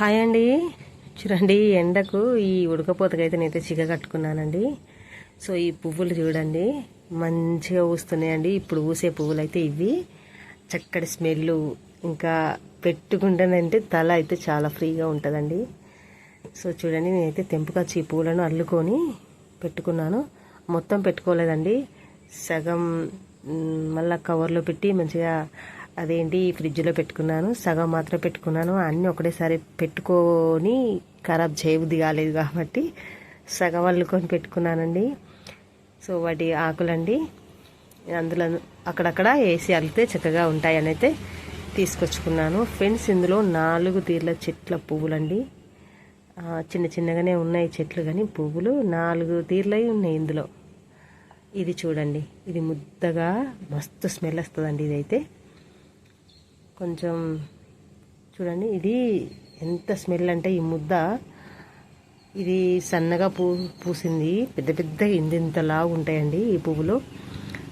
Hi అండి. చూడండి ఎండకు ఈ ఉడకపోతకైతే నేనైతే చిగ కట్టుకున్నానండి. సో ఈ పువ్వులు చూడండి మంచిగా ఊస్తున్నాయండి. ఇప్పుడు ఊసే పువ్వులు అయితే ఇవి చక్కటి స్మెల్ ఇంకా పెట్టుకుంటానంటే తల అయితే చాలా ఫ్రీగా ఉంటుందండి. సో చూడండి నేనైతే తెంపుకొచ్చి ఈ పూలను అల్లుకొని పెట్టుకున్నాను. మొత్తం పెట్టుకోలేదండి. సగం మళ్ళీ కవర్లో పెట్టి మంచిగా అదేంటి ఫ్రిడ్జ్లో పెట్టుకున్నాను సగం మాత్రం పెట్టుకున్నాను అన్నీ ఒకటేసారి పెట్టుకొని ఖరాబ్ చేయబుద్ధి కాలేదు కాబట్టి సగం అల్లుకొని పెట్టుకున్నానండి. సో వాటి ఆకులండి అందులో అక్కడక్కడ వేసి అల్లితే చక్కగా ఉంటాయని అయితే తీసుకొచ్చుకున్నాను. ఫ్రెండ్స్ ఇందులో నాలుగు తీర్ల చెట్ల పువ్వులండి. చిన్న చిన్నగానే ఉన్నాయి చెట్లు కానీ పువ్వులు నాలుగు తీర్లై ఉన్నాయి ఇందులో. ఇది చూడండి ఇది ముద్దగా మస్తు స్మెల్ వస్తుందండి ఇదైతే. కొంచెం చూడండి ఇది ఎంత స్మెల్ అంటే ఈ ముద్ద. ఇది సన్నగా పూ పూసింది. పెద్ద పెద్ద ఇంతింతలా ఉంటాయండి ఈ పువ్వులు.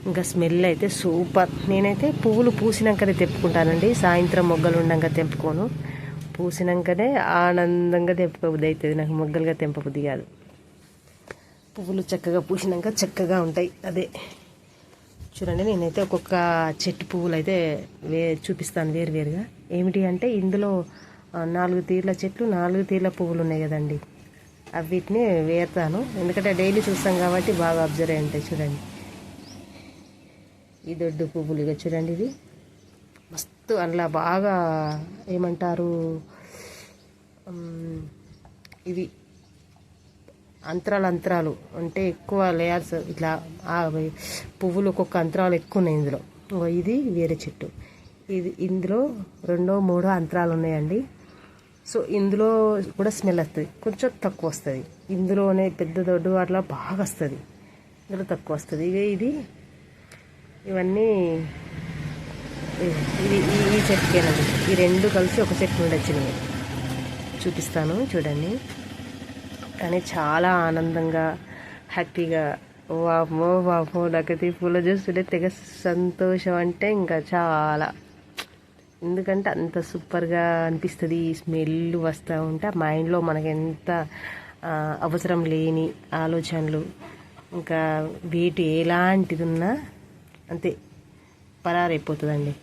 ఇంకా స్మెల్ అయితే సూపర్. నేనైతే పువ్వులు పూసినాకనే తెంపుకుంటానండి. సాయంత్రం మొగ్గలు ఉండగా తెంపుకోను. పూసినాకనే ఆనందంగా తెంపుకోబుద్ది అవుతుంది నాకు మొగ్గలుగా తెంపబుద్ది కాదు. పువ్వులు చక్కగా పూసినాక చక్కగా ఉంటాయి. అదే. చూడండి నేనైతే ఒక్కొక్క చెట్టు పువ్వులు అయితే వే చూపిస్తాను వేరు వేరుగా. ఏమిటి అంటే ఇందులో నాలుగు తీర్ల చెట్లు నాలుగు తీర్ల పువ్వులు ఉన్నాయి కదండి. అవి వీటిని వేరుతాను ఎందుకంటే డైలీ చూస్తాం కాబట్టి బాగా అబ్జర్వ్ అయి ఉంటాయి చూడండి. ఈ దొడ్డు పువ్వులు ఇక చూడండి ఇది మస్తు అందులో బాగా ఏమంటారు ఇవి. అంతరాలు అంతరాలు అంటే ఎక్కువ లేయర్స్ ఇట్లా ఆ పువ్వులు ఒక్కొక్క అంతరాలు ఎక్కువ ఉన్నాయి ఇందులో ఇది వేరే చెట్టు. ఇది ఇందులో రెండో మూడో అంతరాలు ఉన్నాయండి. సో ఇందులో కూడా స్మెల్ వస్తుంది. కొంచెం తక్కువ వస్తుంది. ఇందులోనే పెద్ద దొడ్డు అట్లా బాగా వస్తుంది. ఇందులో తక్కువ వస్తుంది. ఇవే ఇది. ఇవన్నీ ఇది ఈ ఈ చెట్టుకేనండి. ఈ రెండు కలిసి ఒక చెట్టు నుండి వచ్చినవి చూపిస్తాను చూడండి. కానీ చాలా ఆనందంగా హ్యాపీగా వామో వామో నాకైతే పూల చూస్తుంటే తెగ సంతోషం అంటే ఇంకా చాలా. ఎందుకంటే అంత సూపర్గా అనిపిస్తుంది స్మెల్ వస్తూ ఉంటే మైండ్లో మనకి ఎంత అవసరం లేని ఆలోచనలు. ఇంకా వీటి ఎలాంటిది ఉన్నా అంతే పరారైపోతుందండి.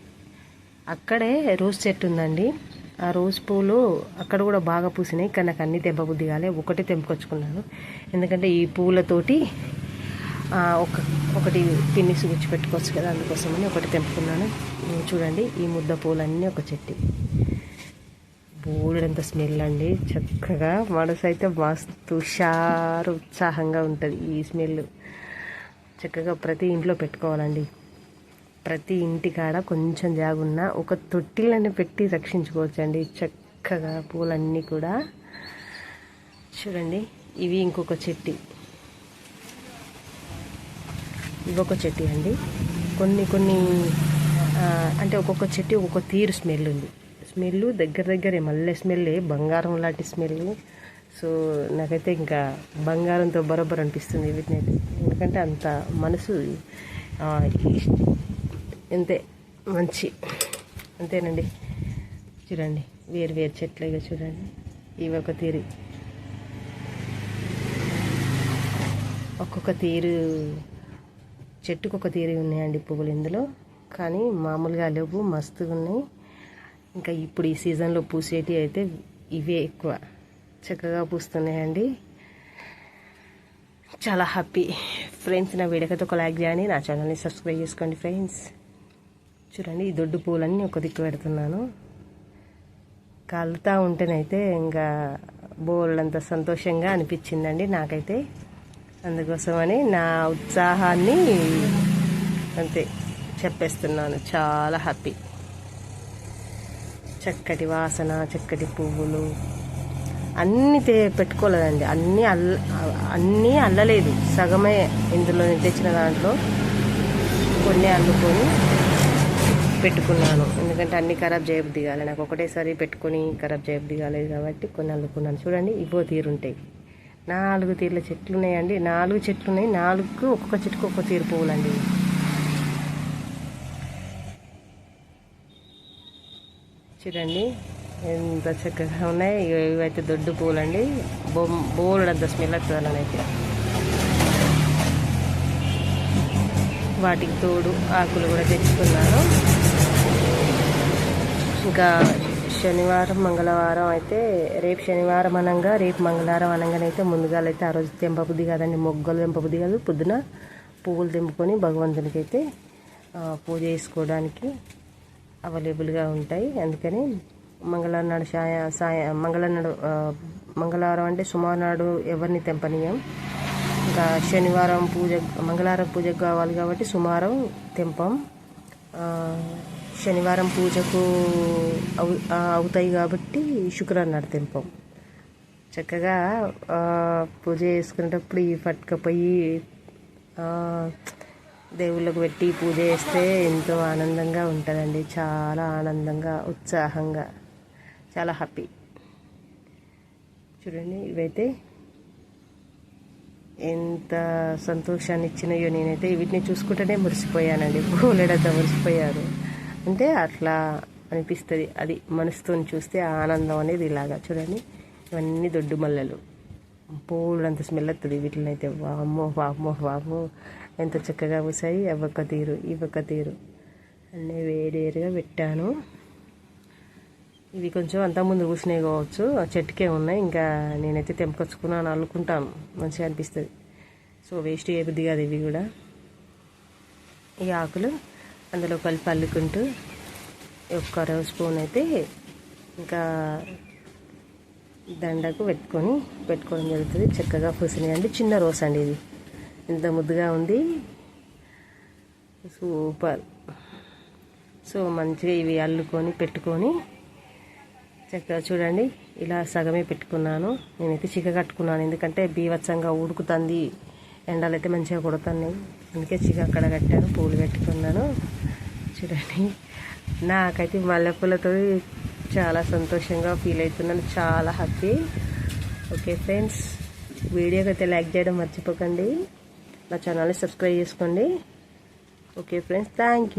అక్కడే రోజ్ చెట్టు ఉందండి. ఆ రోజ్ పూలు అక్కడ కూడా బాగా పూసినాయి కానీ నాకు అన్ని తెంపబుద్ధి కాలే. ఒకటి తెంపుకొచ్చుకున్నాను. ఎందుకంటే ఈ పూలతోటి ఒక ఒకటి పిన్నిస్ గుచ్చి పెట్టుకోవచ్చు కదా అందుకోసమని ఒకటి తెంపుకున్నాను. చూడండి ఈ ముద్ద పూలన్నీ ఒక చెట్టు. బోలెడంత స్మెల్ అండి. చక్కగా మనసు అయితే మస్తు హుషారు ఉత్సాహంగా ఉంటుంది ఈ స్మెల్. చక్కగా ప్రతి ఇంట్లో పెట్టుకోవాలండి. ప్రతి ఇంటికాడ కొంచెం జాగున్న ఒక తొట్టిలని పెట్టి రక్షించుకోవచ్చండి. చక్కగా పూలన్నీ కూడా. చూడండి ఇవి ఇంకొక చెట్టి. ఇవొక చెట్టి అండి. కొన్ని కొన్ని అంటే ఒక్కొక్క చెట్టు ఒక్కొక్క తీరు స్మెల్ ఉంది. స్మెల్ దగ్గర దగ్గరే మల్లె స్మెల్ బంగారం లాంటి స్మెల్ సో నాకైతే ఇంకా బంగారంతో బరోబర్ అనిపిస్తుంది వీటిని ఎందుకంటే అంత మనసు ఆ, అంతే మంచి. అంతేనండి. చూడండి వేరు వేరు చెట్లు ఇక చూడండి. ఇవి ఒక తీరు. ఒక్కొక్క తీరు చెట్టుకు ఒక తీరు ఉన్నాయండి పువ్వులు ఇందులో. కానీ మామూలుగా లేవు మస్తుగా ఉన్నాయి. ఇంకా ఇప్పుడు ఈ సీజన్లో పూసేటి అయితే ఇవే ఎక్కువ. చక్కగా పూస్తున్నాయండి. చాలా హ్యాపీ. ఫ్రెండ్స్ నా వీడియోకైతే ఒక లైక్ చేయండి. నా ఛానల్ని సబ్స్క్రైబ్ చేసుకోండి ఫ్రెండ్స్. చూడండి ఈ దొడ్డు పూలన్నీ ఒక దిక్కు పెడుతున్నాను. కలుతా ఉంటేనైతే ఇంకా బోల్డంత సంతోషంగా అనిపించిందండి నాకైతే. అందుకోసమని నా ఉత్సాహాన్ని అంతే చెప్పేస్తున్నాను. చాలా హ్యాపీ. చక్కటి వాసన చక్కటి పువ్వులు. అన్నీ తే పెట్టుకోలేదండి. అన్నీ అల్ల అన్నీ అల్లలేదు. సగమే ఇందులో తెచ్చిన దాంట్లో కొన్ని అల్లుకొని పెట్టుకున్నాను. ఎందుకంటే అన్ని ఖరాబ్ చేయబుద్ధి కాలే నాకు ఒకటేసారి పెట్టుకొని ఖరాబ్ చేయబుద్ధి కాలేదు కాబట్టి కొన్ని అల్లుకున్నాను. చూడండి ఇవో తీరుంటాయి. నాలుగు తీర్ల చెట్లు ఉన్నాయండి నాలుగు చెట్లు ఉన్నాయి నాలుగు ఒక్కొక్క చెట్టుకు ఒక్కొక్క తీరు పువ్వులండి. చూడండి ఎంత చక్కగా ఉన్నాయి. ఇగో ఇవైతే దొడ్డు పూలండి బొమ్ బోలెడంత స్మెల్ వస్తుంది అయితే వాటికి తోడు ఆకులు కూడా తెచ్చుకున్నాను. ఇంకా శనివారం మంగళవారం అయితే రేపు శనివారం అనంగా రేపు మంగళవారం అనగానైతే ముందుగా అయితే ఆ రోజు తెంపబుద్ధి కాదండి. మొగ్గలు తెంపబుద్ధి కాదు. పొద్దున పువ్వులు తెంపుకొని భగవంతునికి అయితే పూజ చేసుకోవడానికి అవైలబుల్గా ఉంటాయి. అందుకని మంగళవారం నాడు సాయ సాయ మంగళవారం నాడు మంగళవారం అంటే సుమారు నాడు ఎవరిని తెంపనీయం. ఇంకా శనివారం పూజ మంగళవారం పూజకు కావాలి కాబట్టి సుమారం తెంపం. శనివారం పూజకు అవు అవుతాయి కాబట్టి శుక్రవారం నాడు తెంపం. చక్కగా పూజ చేసుకునేటప్పుడు ఈ పట్టుకపోయి దేవుళ్ళకు పెట్టి పూజ చేస్తే ఎంతో ఆనందంగా ఉంటుందండి. చాలా ఆనందంగా ఉత్సాహంగా చాలా హ్యాపీ. చూడండి ఇవైతే ఎంత సంతోషాన్ని ఇచ్చినాయో నేనైతే వీటిని చూసుకుంటేనే మురిసిపోయానండి. పూలెడంతా మురిసిపోయారు అంటే అట్లా అనిపిస్తుంది. అది మనసుతో చూస్తే ఆనందం అనేది ఇలాగా. చూడండి ఇవన్నీ దొడ్డు మల్లెలు. పూలంత స్మెల్ వస్తుంది వీటిని అయితే వామో వామో వామ్మో. ఎంత చక్కగా పూసాయి. అవ్వక తీరు ఇవ్వక్క తీరు. అన్నీ వేరేరుగా పెట్టాను. ఇవి కొంచెం అంతా ముందు పూసినాయి కావచ్చు. ఆ చెట్టుకే ఉన్నాయి. ఇంకా నేనైతే తెంపకొచ్చుకున్నాను అల్లుకుంటాను మంచిగా అనిపిస్తుంది. సో వేస్ట్ చేయబుద్ది కాదు ఇవి కూడా. ఈ ఆకులు. అందులో కలిపి అల్లుకుంటూ ఒక్క రోజు స్పూన్ అయితే ఇంకా దండకు పెట్టుకొని పెట్టుకోవడం జరుగుతుంది. చక్కగా పూసినాయి అండి. చిన్న రోస్ అండి ఇది. ఇంత ముద్దుగా ఉంది. సూపర్. సో మంచిగా ఇవి అల్లుకొని పెట్టుకొని చక్కగా చూడండి. ఇలా సగమే పెట్టుకున్నాను. నేనైతే చిక్క కట్టుకున్నాను. ఎందుకంటే బీవత్సంగా ఉడుకుతుంది. ఎండలు అయితే మంచిగా కొడుతున్నాయి. అందుకే చిక్క అక్కడ కట్టాను. పూలు పెట్టుకున్నాను. చూడండి. నాకైతే మల్లెపూలతో చాలా సంతోషంగా ఫీల్ అవుతున్నాను. చాలా హ్యాపీ ఓకే ఫ్రెండ్స్ వీడియోకి అయితే లైక్ చేయడం మర్చిపోకండి. నా ఛానల్ని సబ్స్క్రైబ్ చేసుకోండి. Okay friends thank you